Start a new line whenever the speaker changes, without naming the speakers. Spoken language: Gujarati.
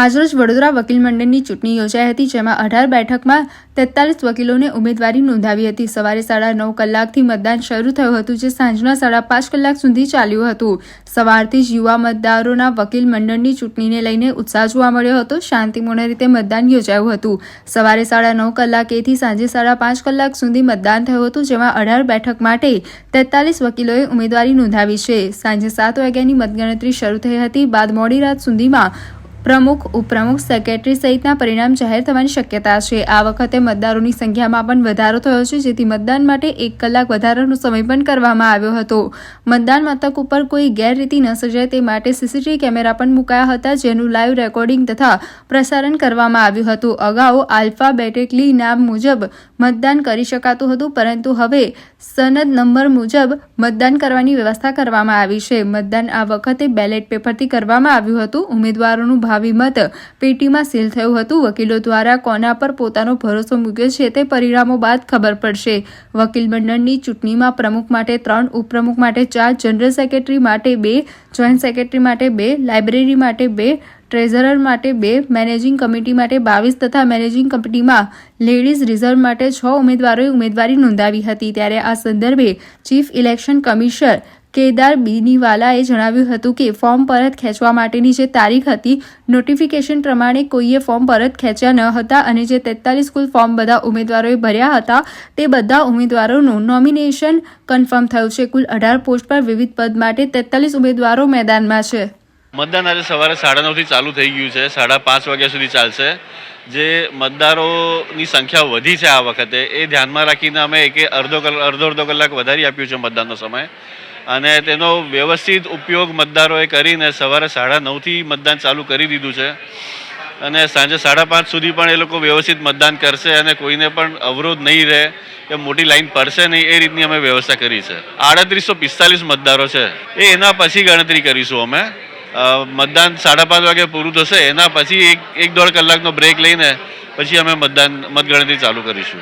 આજરોજ વડોદરા વકીલ મંડળની ચૂંટણી યોજાઈ હતી, જેમાં અઢાર બેઠકમાં તેતાલીસ વકીલોને ઉમેદવારી નોંધાવી હતી. સવારે સાડા નવ કલાકથી મતદાન શરૂ થયું હતું, જે સાંજના સાડા પાંચ કલાક સુધી ચાલ્યું હતું. સવારથી જ યુવા મતદારોના વકીલ મંડળની ચૂંટણીને લઈને ઉત્સાહ જોવા મળ્યો હતો, શાંતિપૂર્ણ રીતે મતદાન યોજાયું હતું. સવારે સાડા નવ કલાકેથી સાંજે સાડા પાંચ કલાક સુધી મતદાન થયું હતું, જેમાં અઢાર બેઠક માટે તેતાલીસ વકીલોએ ઉમેદવારી નોંધાવી છે. સાંજે સાત વાગ્યાની મતગણતરી શરૂ થઈ હતી, બાદ મોડી રાત સુધીમાં પ્રમુખ, ઉપપ્રમુખ, સેક્રેટરી સહિતના પરિણામ જાહેર થવાની શક્યતા છે. આ વખતે મતદારોની સંખ્યામાં પણ વધારો થયો છે, જેથી મતદાન માટે એક કલાક વધારાનો સમય પણ કરવામાં આવ્યો હતો. મતદાન મથક ઉપર કોઈ ગેરરીતિ ન સર્જાય તે માટે સીસીટીવી કેમેરા પણ મુકાયા હતા, જેનું લાઈવ રેકોર્ડિંગ તથા પ્રસારણ કરવામાં આવ્યું હતું. અગાઉ આલ્ફાબેટિકલી નામ મુજબ મતદાન કરી શકાતું હતું, પરંતુ હવે સનદ નંબર મુજબ મતદાન કરવાની વ્યવસ્થા કરવામાં આવી છે. મતદાન આ વખતે બેલેટ પેપરથી કરવામાં આવ્યું હતું. ઉમેદવારોનું ભાવિ મત પેટીમાં સીલ થયું હતું. વકીલો દ્વારા કોના પર પોતાનો ભરોસો મૂક્યો છે તે પરિણામો બાદ ખબર પડશે. વકીલ મંડળની ચૂંટણીમાં પ્રમુખ માટે ત્રણ, ઉપપ્રમુખ માટે ચાર, જનરલ સેક્રેટરી માટે બે, જોઈન્ટ સેક્રેટરી માટે બે, લાઇબ્રેરી માટે બે, ટ્રેઝરર માટે બે, મેનેજિંગ કમિટી માટે બાવીસ તથા મેનેજિંગ કમિટીમાં લેડીઝ રિઝર્વ માટે છ ઉમેદવારોએ ઉમેદવારી નોંધાવી હતી. ત્યારે આ સંદર્ભે ચીફ ઇલેક્શન કમિશનર કેદાર બીનીવાલાએ જણાવ્યું હતું કે, ફોર્મ પરત ખેંચવા માટેની જે તારીખ હતી, નોટિફિકેશન પ્રમાણે કોઈએ ફોર્મ પરત ખેંચ્યા ન હતા અને જે તેતાલીસ કુલ ફોર્મ બધા ઉમેદવારોએ ભર્યા હતા, તે બધા ઉમેદવારોનું નોમિનેશન કન્ફર્મ થયું છે. કુલ અઢાર પોસ્ટ પર વિવિધ પદ માટે તેતાલીસ ઉમેદવારો મેદાનમાં છે.
મતદાન આજે સવારે સાડા નવથી ચાલુ થઈ ગયું છે. સાડા પાંચ વાગ્યા સુધી ચાલશે. જે મતદારોની સંખ્યા વધી છે આ વખતે એ ધ્યાનમાં રાખીને અમે એકે અડધો કલાક અડધો અડધો કલાક વધારી આપ્યું છે મતદાનનો સમય. અને તેનો વ્યવસ્થિત ઉપયોગ મતદારોએ કરીને સવારે સાડા નવથી મતદાન ચાલુ કરી દીધું છે. અને સાંજે સાડા પાંચ સુધી પણ એ લોકો વ્યવસ્થિત મતદાન કરશે અને કોઈને પણ અવરોધ નહીં રહે કે મોટી લાઈન પડશે નહીં એ રીતની અમે વ્યવસ્થા કરી છે. આડત્રીસો પિસ્તાલીસ મતદારો છે. એ એના પછી ગણતરી કરીશું અમે. મતદાન સાડા પાંચ વાગે પૂરું થશે. એના પછી એક એક દોઢ કલાકનો બ્રેક લઈને પછી અમે મતદાન મતગણતરી ચાલુ કરીશું.